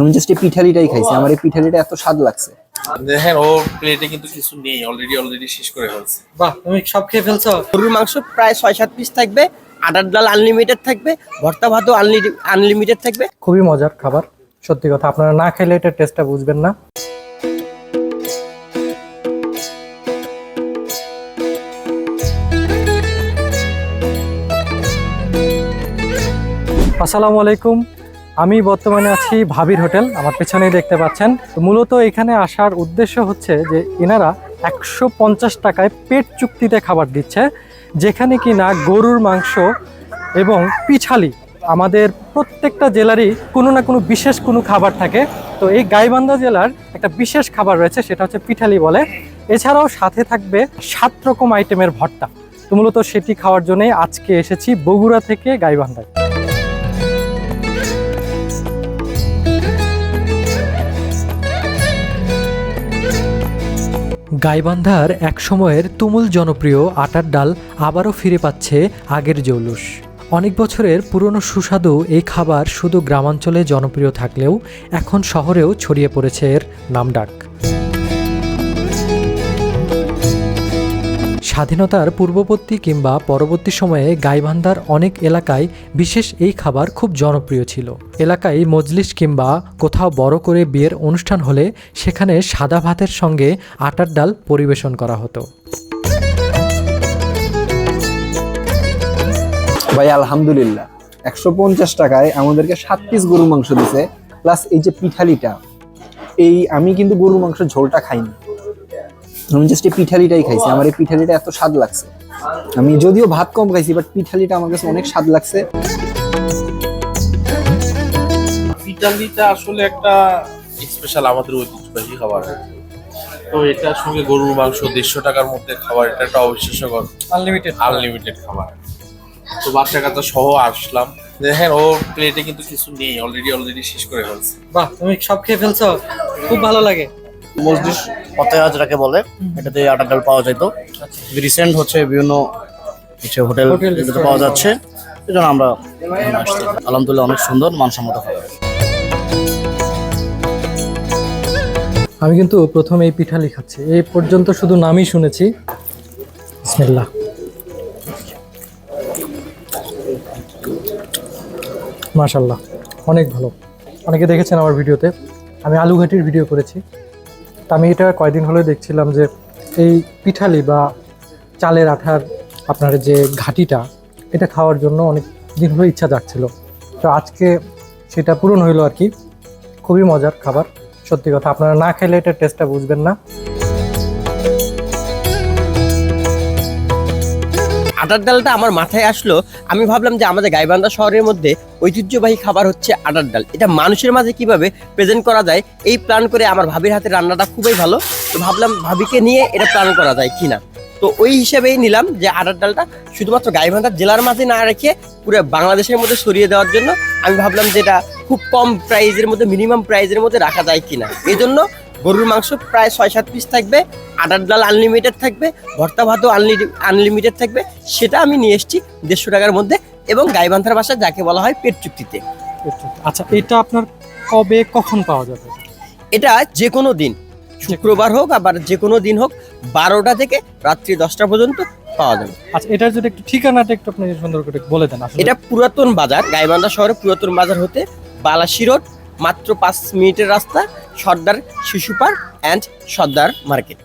আমি জাস্ট এই পিঠালিটাই খাইছি আমার এই পিঠালিটা এত স্বাদ লাগছে। দেখেন ও প্লেটে কিন্তু কিছু নেই অলরেডি অলরেডি শেষ করে ফেলছে। বাহ তুমি সব খেয়ে ফেলছো? গরুর মাংস প্রায় ছয় সাত পিস থাকবে আটার ডাল আনলিমিটেড থাকবে ভর্তা ভাতও আনলিমিটেড থাকবে। খুবই মজার খাবার সত্যি কথা আপনারা না খেলে এটা টেস্টটা বুঝবেন না। আসসালামু আলাইকুম। আমি বর্তমানে আছি ভাবির হোটেল, আমার পেছনেই দেখতে পাচ্ছেন। তো মূলত এখানে আসার উদ্দেশ্য হচ্ছে যে এনারা একশো পঞ্চাশ টাকায় পেট চুক্তিতে খাবার দিচ্ছে, যেখানে কি না গরুর মাংস এবং পিছালি আমাদের প্রত্যেকটা জেলারই কোনো না কোনো বিশেষ কোনো খাবার থাকে। তো এই গাইবান্ধা জেলার একটা বিশেষ খাবার রয়েছে, সেটা হচ্ছে পিঠালি বলে। এছাড়াও সাথে থাকবে সাত রকম আইটেমের ভর্তা। তো মূলত সেটি খাওয়ার জন্যই আজকে এসেছি বগুড়া থেকে গাইবান্ধায়। গাইবান্ধার এক সময়ের তুমুল জনপ্রিয় আটার ডাল আবারও ফিরে পাচ্ছে আগের জৌলুস। অনেক বছরের পুরনো সুস্বাদু এই খাবার শুধু গ্রামাঞ্চলে জনপ্রিয় থাকলেও এখন শহরেও ছড়িয়ে পড়েছে এর নামডাক। স্বাধীনতার পূর্ববর্তী কিংবা পরবর্তী সময়ে গাইবান্ধার অনেক এলাকায় বিশেষ এই খাবার খুব জনপ্রিয় ছিল। এলাকায় মজলিস কিংবা কোথাও বড় করে বিয়ের অনুষ্ঠান হলে সেখানে সাদা ভাতের সঙ্গে আটার ডাল পরিবেশন করা হতো। ভাই, আলহামদুলিল্লাহ। একশো পঞ্চাশ টাকায় আমাদেরকে সাত পিস গরুর মাংস দিছে প্লাস এই যে পিঠালিটা, এই আমি কিন্তু গরুর মাংস ঝোলটা খাইনি। আমি জাস্ট এই পিঠালিটাই খাইছি। আমার এই পিঠালিটা এত স্বাদ লাগছে। আমি যদিও ভাত কম খাইছি বাট পিঠালিটা আমার কাছে অনেক স্বাদ লাগছে। পিঠালিটা আসলে একটা স্পেশাল আমাদের ঐতিহ্যবাহী খাবার। তো এটার সঙ্গে গরুর মাংস দেড়শো টাকার মধ্যে খাবার এটা একটা অবিশ্বাস্যকর আনলিমিটেড আনলিমিটেড খাবার। তো বাচ্চা কাচ্চা সহ আসলাম। দেখেন ও প্লেটে কিন্তু কিছু নেই অলরেডি অলরেডি শেষ করে ফেলছে। বাহ তুমি সব খেয়ে ফেলছো? খুব ভালো লাগে। মসজিদ ফতেহা যেটাকে বলে এটাতে আটা ডাল পাওয়া যেত রিসেন্ট হচ্ছে বিভিন্ন হচ্ছে হোটেল পাওয়া যাচ্ছে এই জন্য আমরা আলহামদুলিল্লাহ অনেক সুন্দর মানসম্মত খাবার আমি কিন্তু প্রথমে এই পিঠালি খাচ্ছি এই পর্যন্ত শুধু নামই শুনেছি। বিসমিল্লাহ। মাশাল্লাহ অনেক ভালো। অনেকে দেখেছেন আমার ভিডিওতে। আমি আলুঘাটির ভিডিও করেছি। আমি এটা কয়দিন হলে দেখছিলাম যে এই পিঠালি বা চালের আঠার আপনার যে ঘাটিটা, এটা খাওয়ার জন্য অনেক দিন হলে ইচ্ছা জাগছিল। তো আজকে সেটা পূরণ হইল আর কি। খুবই মজার খাবার, সত্যি কথা। আপনারা না খেলে এটা টেস্টটা বুঝবেন না। আটার ডালটা আমার মাথায় আসলো, আমি ভাবলাম যে আমাদের গাইবান্ধা শহরের মধ্যে ঐতিহ্যবাহী খাবার হচ্ছে আটার ডাল। এটা মানুষের মাঝে কীভাবে প্রেজেন্ট করা যায়, এই প্ল্যান করে আমার ভাবির হাতে রান্নাটা খুবই ভালো। তো ভাবলাম ভাবিকে নিয়ে এটা প্ল্যান করা যায় কিনা। তো ওই হিসেবেই নিলাম যে আটার ডালটা শুধুমাত্র গাইবান্ধা জেলার মাঝে না রেখে পুরো বাংলাদেশের মধ্যে সরিয়ে দেওয়ার জন্য আমি ভাবলাম যে এটা খুব কম প্রাইজের মধ্যে মিনিমাম প্রাইজের মধ্যে রাখা যায় কিনা। এই জন্য গরুর মাংস প্রায় ছয় সাত পিস থাকবে আটার ডাল আনলিমিটেড থাকবে ভর্তা ভাতও আনলিমিটেড থাকবে। সেটা আমি নিয়ে এসেছি দেড়শো টাকার মধ্যে এবং গাইবান্ধার বাসা যাকে বলা হয় পেট চুক্তিতে। আচ্ছা এটা আপনার কবে কখন পাওয়া যাবে? এটা যে কোনো দিন শুক্রবার হোক আবার যে কোনো দিন হোক বারোটা থেকে রাত্রি দশটা পর্যন্ত পাওয়া যাবে। আচ্ছা এটার যদি একটু ঠিকানাটা একটু আপনি সুন্দর করে বলে দেন এটা পুরাতন বাজার গাইবান্ধা শহরে পুরাতন বাজার হতে বালাসি রোড মাত্র পাঁচ মিনিটের রাস্তা সর্দার শিশু পার্ক অ্যান্ড সর্দার মার্কেট।